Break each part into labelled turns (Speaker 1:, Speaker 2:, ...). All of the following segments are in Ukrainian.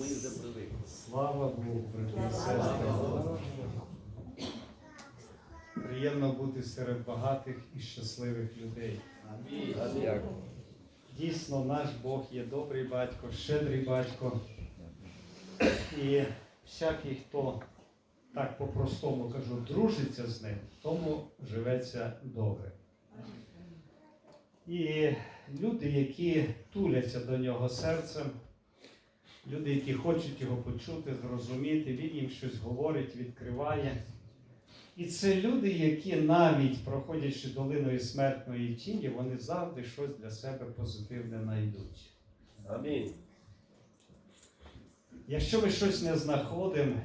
Speaker 1: ми вже привикли.
Speaker 2: Слава Богу, брати сестри. Приємно бути серед багатих і щасливих людей.
Speaker 1: Амінь.
Speaker 2: Дійсно, наш Бог є добрий батько, щедрий батько. І всякий, хто так по-простому кажу, дружиться з ним, тому живеться добре. І люди, які туляться до нього серцем, люди, які хочуть його почути, зрозуміти, він їм щось говорить, відкриває. І це люди, які навіть проходячи долиною смертної тіні, вони завжди щось для себе позитивне знайдуть.
Speaker 1: Амінь.
Speaker 2: Якщо ми щось не знаходимо,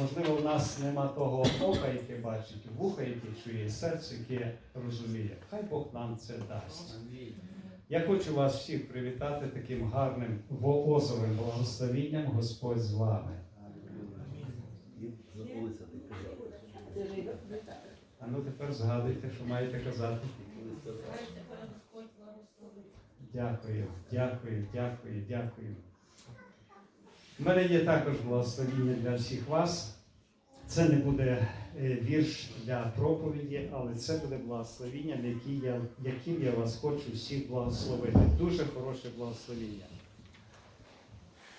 Speaker 2: можливо, в нас нема того ока, яке бачить, вуха, яке чує, серце, яке розуміє. Хай Бог нам це дасть. Я хочу вас всіх привітати таким гарним воозовим благословінням. Господь з вами. А ну тепер згадуйте, що маєте казати. Дякую, дякую, дякую, дякую. У мене є також благословіння для всіх вас. Це не буде е, вірш для проповіді, але це буде благословіння, яким я, вас хочу всіх благословити. Дуже хороше благословіння.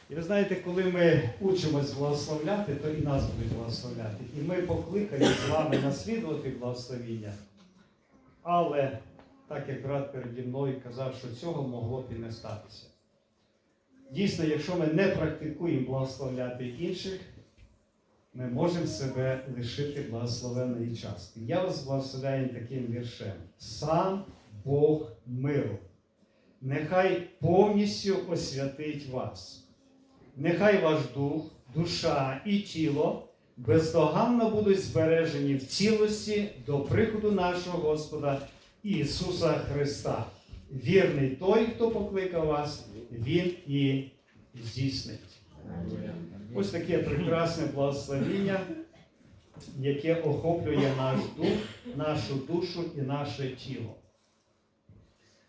Speaker 2: І ви знаєте, коли ми учимось благословляти, то і нас будуть благословляти. І ми покликані з вами наслідувати благословіння. Але так як брат переді мною казав, що цього могло б і не статися. Дійсно, якщо ми не практикуємо благословляти інших, ми можемо себе лишити благословенної частки. Я вас благословляю таким віршем. Сам Бог миру. Нехай повністю освятить вас. Нехай ваш дух, душа і тіло бездоганно будуть збережені в цілості до приходу нашого Господа Ісуса Христа. Вірний той, хто покликав вас, Він і здійснить. Ось таке прекрасне благословіння, яке охоплює наш дух, нашу душу і наше тіло.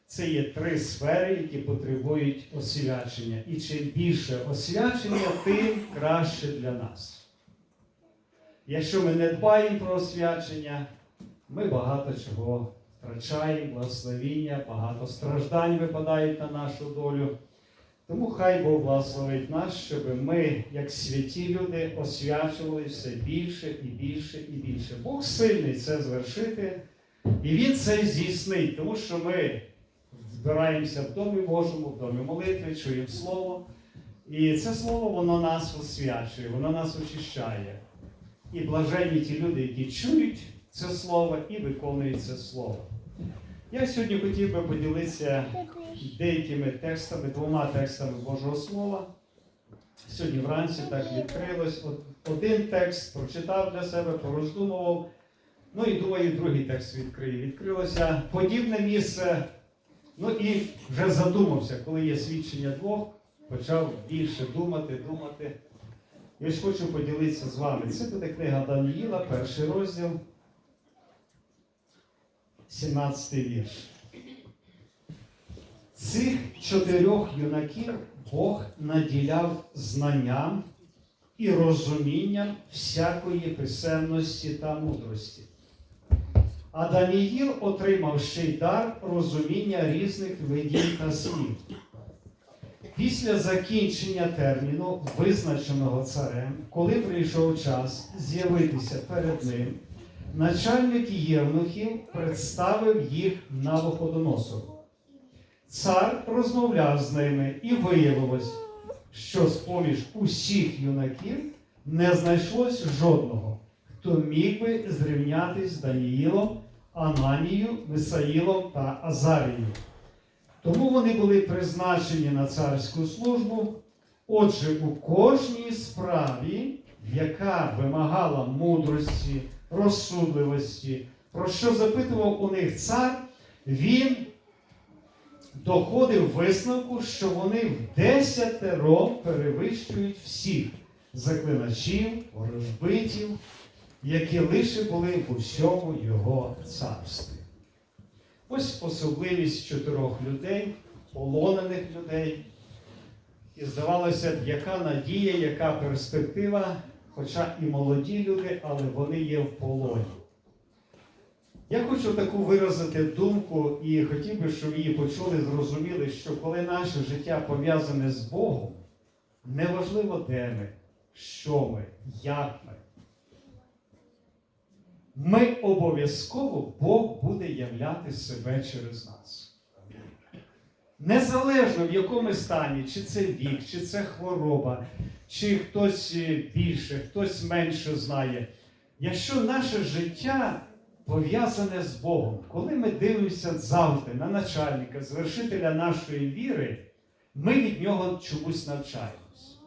Speaker 2: Це є три сфери, які потребують освячення. І чим більше освячення, тим краще для нас. Якщо ми не дбаємо про освячення, ми багато чого втрачаємо, благословіння, багато страждань випадають на нашу долю. Тому хай Бог благословить нас, щоб ми, як святі люди, освячували все більше і більше і більше. Бог сильний це звершити, і Він це здійснить, тому що ми збираємося в Домі Божому, в домі молитви, чуємо Слово. І це слово воно нас освячує, воно нас очищає. І блаженні ті люди, які чують це слово і виконують це слово. Я сьогодні хотів би поділитися деякими текстами, двома текстами Божого Слова. Сьогодні вранці так відкрилось. Один текст прочитав для себе, пороздумував. Ну і думаю, другий текст відкрию. Відкрилося подібне місце. Ну і вже задумався, коли є свідчення двох, почав більше думати, думати. І ось хочу поділитися з вами. Це буде книга Даниїла, перший розділ, 17 вірш. Цих чотирьох юнаків Бог наділяв знанням і розумінням всякої писемності та мудрості. А Даніїл отримав ще й дар розуміння різних видів та слів. Після закінчення терміну, визначеного царем, коли прийшов час з'явитися перед ним, начальник євнухів представив їх на Навуходоносору. Цар розмовляв з ними і виявилось, що з-поміж усіх юнаків не знайшлось жодного, хто міг би зрівнятись з Даніїлом, Ананію, Мисаїлом та Азарією. Тому вони були призначені на царську службу. Отже, у кожній справі, яка вимагала мудрості, розсудливості, про що запитував у них цар, він доходив висновку, що вони в десятеро перевищують всіх заклиначів, ворожбитів, які лише були в усьому його царстві. Ось особливість чотирьох людей, полонених людей, І здавалося б, яка надія, яка перспектива, хоча і молоді люди, але вони є в полоні. Я хочу таку виразити думку і хотів би, щоб її почули, зрозуміли, що коли наше життя пов'язане з Богом, неважливо, де ми, що ми, як ми. Ми обов'язково Бог буде являти себе через нас. Незалежно в якому стані, чи це вік, чи це хвороба, чи хтось е, більше, хтось менше знає. Якщо наше життя пов'язане з Богом, коли ми дивимося завжди на начальника, звершителя нашої віри, ми від нього чомусь навчаємось.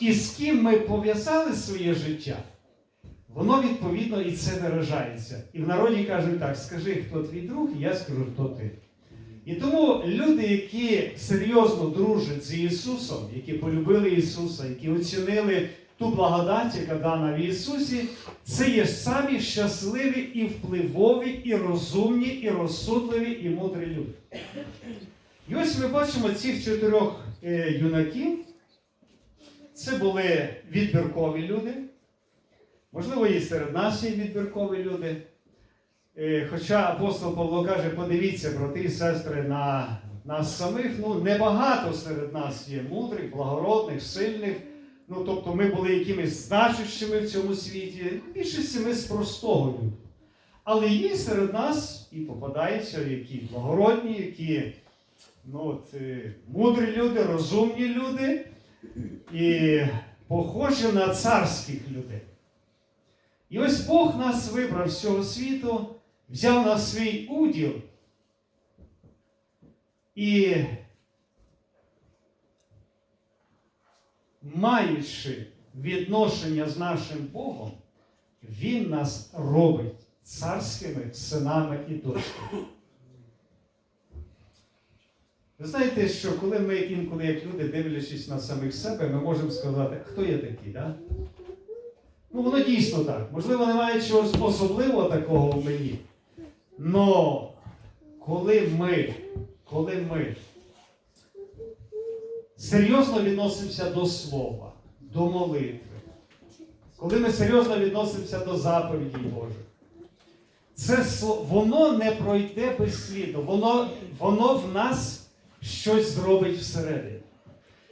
Speaker 2: І з ким ми пов'язали своє життя, воно відповідно і це виражається. І в народі кажуть так: скажи, хто твій друг, і я скажу, хто ти. І тому люди, які серйозно дружать з Ісусом, які полюбили Ісуса, які оцінили ту благодать, яка дана в Ісусі, це є самі щасливі і впливові, і розумні, і розсудливі, і мудрі люди. І ось ми бачимо цих чотирьох е, юнаків. Це були відбіркові люди. Можливо, і серед нас є відбіркові люди. Е, Хоча апостол Павло каже, подивіться, брати і сестри, на нас самих, ну небагато серед нас є мудрих, благородних, сильних. Ну, тобто ми були якимись значущими в цьому світі, в більшості ми з простого люду. Але є серед нас і попадаються які благородні, які ну, от, е, мудрі люди, розумні люди і похожі на царських людей. І ось Бог нас вибрав з цього світу, взяв на свій уділ і, маючи відношення з нашим Богом, Він нас робить царськими синами і дочками. Ви знаєте, що коли ми інколи, як люди, дивлячись на самих себе, ми можемо сказати, хто я такий, да? Ну, воно дійсно так. Можливо, немає чогось особливого такого в мені. Но коли ми, коли ми серйозно відносимося до слова, до молитви, коли ми серйозно відносимося до заповідей Божих, це воно не пройде безслідно, воно, воно в нас щось зробить всередині.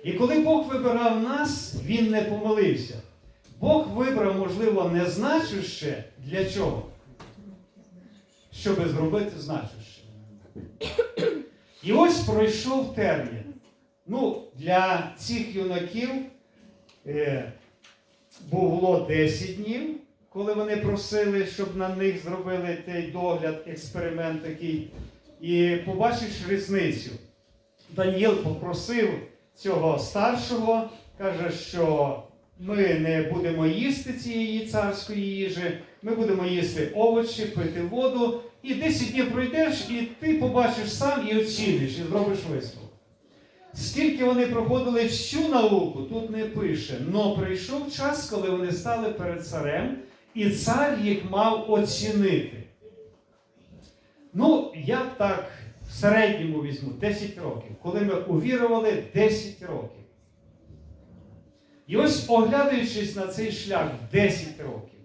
Speaker 2: І коли Бог вибирав нас, Він не помилився. Бог вибрав, можливо, незначуще для чого? Щоб зробити значуще. І ось пройшов термін. Ну, для цих юнаків е, було 10 днів, коли вони просили, щоб на них зробили той догляд, експеримент такий. І побачиш різницю. Даніїл попросив цього старшого, каже, що ми не будемо їсти цієї царської їжі, ми будемо їсти овочі, пити воду. І 10 днів пройдеш, і ти побачиш сам і оціниш, і зробиш висновок. Скільки вони проходили всю науку, тут не пише. Но прийшов час, коли вони стали перед царем, і цар їх мав оцінити. Ну, я так в середньому візьму 10 років, коли ми увірували 10 років. І ось оглядаючись на цей шлях 10 років,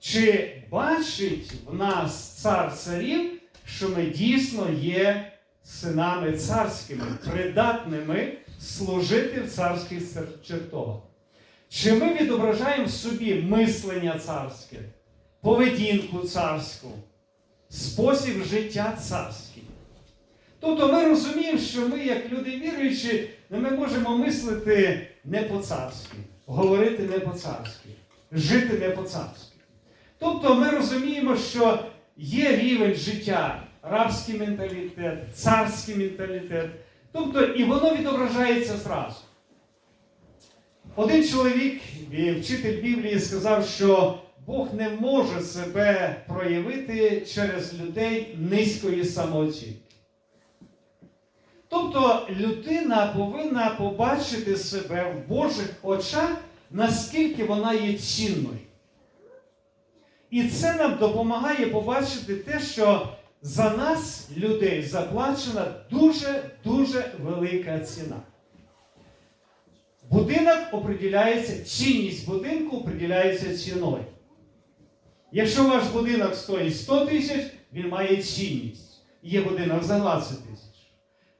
Speaker 2: чи бачить в нас цар царів, що ми дійсно є синами царськими, придатними служити в царських чертогах? Чи ми відображаємо в собі мислення царське, поведінку царську, спосіб життя царський? Тобто ми розуміємо, що ми, як люди віруючі, ну, ми можемо мислити не по-царськи, говорити не по-царськи, жити не по-царськи. Тобто ми розуміємо, що є рівень життя, рабський менталітет, царський менталітет. Тобто, і воно відображається зразу. Один чоловік, вчитель Біблії, сказав, що Бог не може себе проявити через людей низької самооцінки. Тобто людина повинна побачити себе в Божих очах, наскільки вона є цінною. І це нам допомагає побачити те, що за нас, людей, заплачена дуже-дуже велика ціна. Будинок определяється, цінність будинку определяється ціною. Якщо ваш будинок стоїть 100 тисяч, він має цінність. Є будинок за 20 тисяч.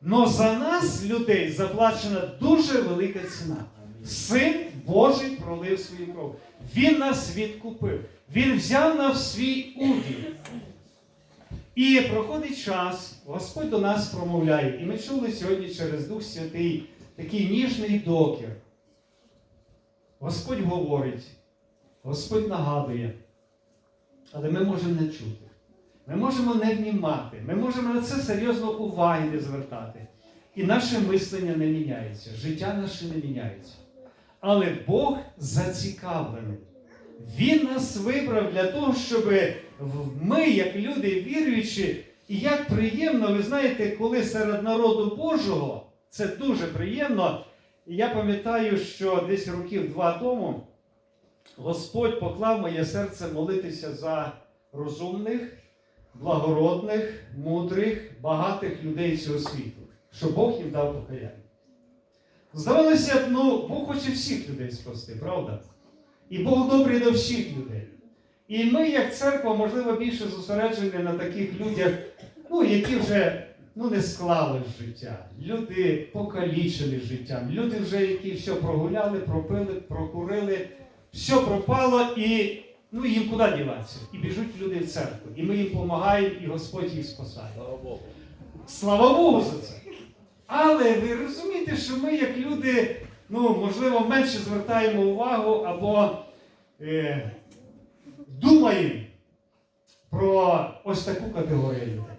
Speaker 2: Но за нас, людей, заплачена дуже велика ціна. Син Божий пролив свою кров. Він нас відкупив. Він взяв нас в свій уділ. І проходить час, Господь до нас промовляє. І ми чули сьогодні через Дух Святий такий ніжний докір. Господь говорить, Господь нагадує, але ми можемо не чути. Ми можемо не внімати, ми можемо на це серйозно уваги не звертати. І наше мислення не міняється, життя наше не міняється. Але Бог зацікавлений. Він нас вибрав для того, щоб ми, як люди віруючі, і як приємно, ви знаєте, коли серед народу Божого, це дуже приємно. Я пам'ятаю, що десь років два тому Господь поклав моє серце молитися за розумних, благородних, мудрих, багатих людей цього світу, щоб Бог їм дав покаяння. Здавалося ну, Бог хоче всіх людей спасти, правда? І Бог добрий до всіх людей. І ми, як церква, можливо, більше зосереджені на таких людях, ну, які вже ну, не склали життя. Люди покалічені життям. Люди вже, які все прогуляли, пропили, прокурили, все пропало і ну, їм куди діватися? І біжуть люди в церкву. І ми їм допомагаємо, і Господь їх спасає.
Speaker 1: Слава Богу.
Speaker 2: Слава Богу за це. Але ви розумієте, що ми, як люди, ну, можливо, менше звертаємо увагу або е, думаємо про ось таку категорію людей.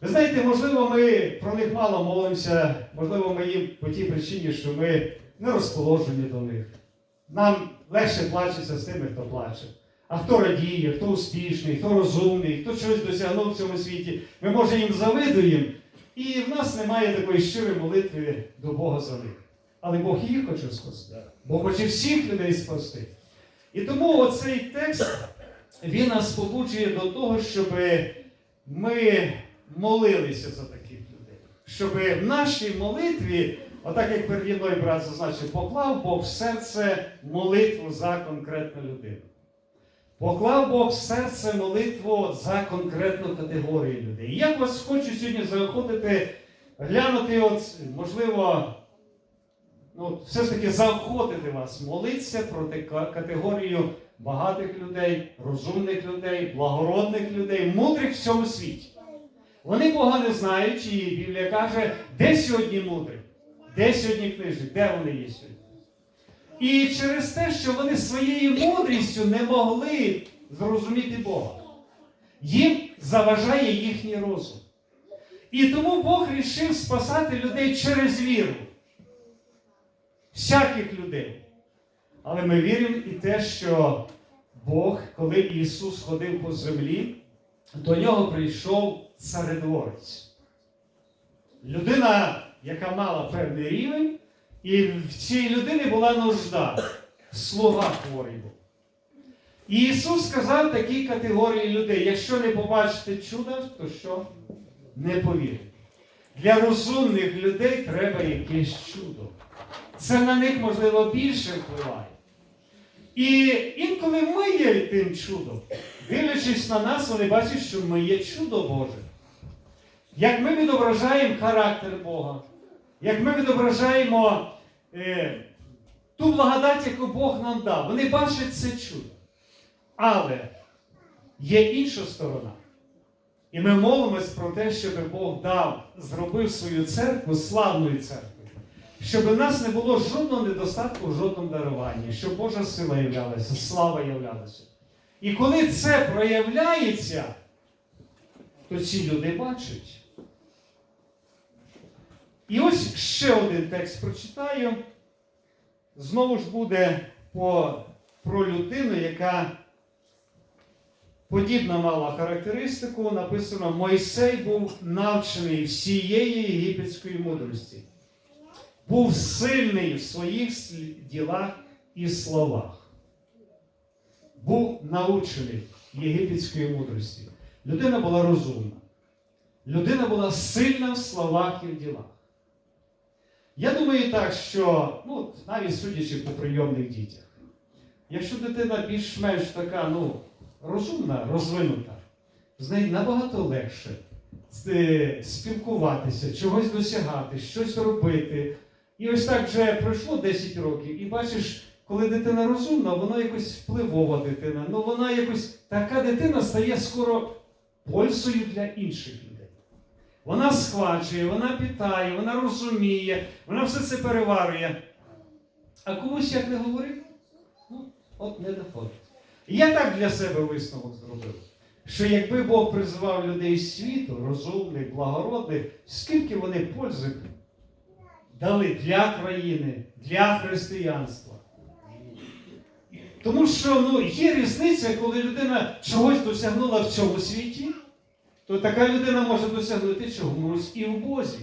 Speaker 2: Ви знаєте, можливо, ми про них мало молимося, можливо, ми їм по тій причині, що ми не розположені до них. Нам легше плачеться з тими, хто плаче. А хто радіє, хто успішний, хто розумний, хто щось досягнув в цьому світі, ми може їм завидуємо. І в нас немає такої щирої молитви до Бога за них. Але Бог їх хоче спасти. Бог хоче всіх людей спасти. І тому оцей текст він нас побуджує до того, щоб ми молилися за таких людей. Щоб в нашій молитві, отак як переді мною брат зазначив, поклав Бог в серце молитву за конкретну людину. Поклав Бог в серце молитву за конкретну категорію людей. І Я вас хочу сьогодні заохотити, глянути, от, можливо, ну, все ж таки заохотити вас молитися проти категорію багатих людей, розумних людей, благородних людей, мудрих в цьому світі. Вони Бога не знають, і Біблія каже, де сьогодні мудрий, де сьогодні книжник, де вони є сьогодні. І через те, що вони своєю мудрістю не могли зрозуміти Бога. Їм заважає їхній розум. І тому Бог рішив спасати людей через віру. Всяких людей. Але ми віримо і те, що Бог, коли Ісус ходив по землі, до нього прийшов царедворець. Людина, яка мала певний рівень, і в цій людині була нужда, слуга хворий був. І Ісус сказав такій категорії людей: якщо не побачите чуда, то що? Не повірите. Для розумних людей треба якесь чудо. Це на них, можливо, більше впливає. І інколи ми є тим чудом. Дивлячись на нас, вони бачать, що ми є чудо Боже. Як ми відображаємо характер Бога, як ми відображаємо е, ту благодать, яку Бог нам дав, вони бачать це чудо. Але є інша сторона. І ми молимось про те, щоб Бог дав, зробив свою церкву славною церквою. Щоб у нас не було жодного недостатку в жодному даруванні, щоб Божа сила являлася, слава являлася. І коли це проявляється, то ці люди бачать. І ось ще один текст прочитаю. Знову ж буде по, про людину, яка подібна мала характеристику. Написано: Мойсей був навчений всієї єгипетської мудрості. Був сильний в своїх ділах і словах. Був научений єгипетської мудрості. Людина була розумна. Людина була сильна в словах і в ділах. Я думаю так, що ну, навіть судячи по прийомних дітях, якщо дитина більш-менш така ну, розумна, розвинута, з нею набагато легше е, спілкуватися, чогось досягати, щось робити. І ось так вже пройшло 10 років, і бачиш, коли дитина розумна, вона якось впливова дитина. Ну вона якось така дитина стає скоро пользою для інших. Вона схвачує, вона питає, вона розуміє, вона все це переварює. А комусь як не говорив, ну, от не доходить. Я так для себе висновок зробив, що якби Бог призивав людей світу, розумних, благородних, скільки вони пользи дали для країни, для християнства. Тому що ну, є різниця, коли людина чогось досягнула в цьому світі, то така людина може досягнути чогось і в Бозі.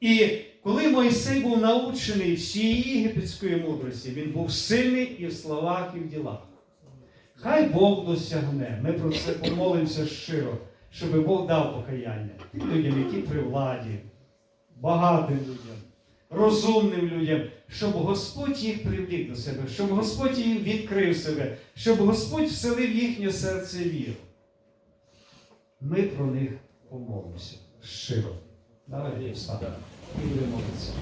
Speaker 2: І коли Мойсей був научений всієї єгипетської мудрості, він був сильний і в словах, і в ділах. Хай Бог досягне. Ми про це помолимося щиро, щоб Бог дав покаяння тим людям, які при владі, багатим людям, розумним людям, щоб Господь їх привлік до себе, щоб Господь їм відкрив себе, щоб Господь вселив їхнє серце віру. Ми про них помолимося щиро. Давайте встанемо і будемо молитися.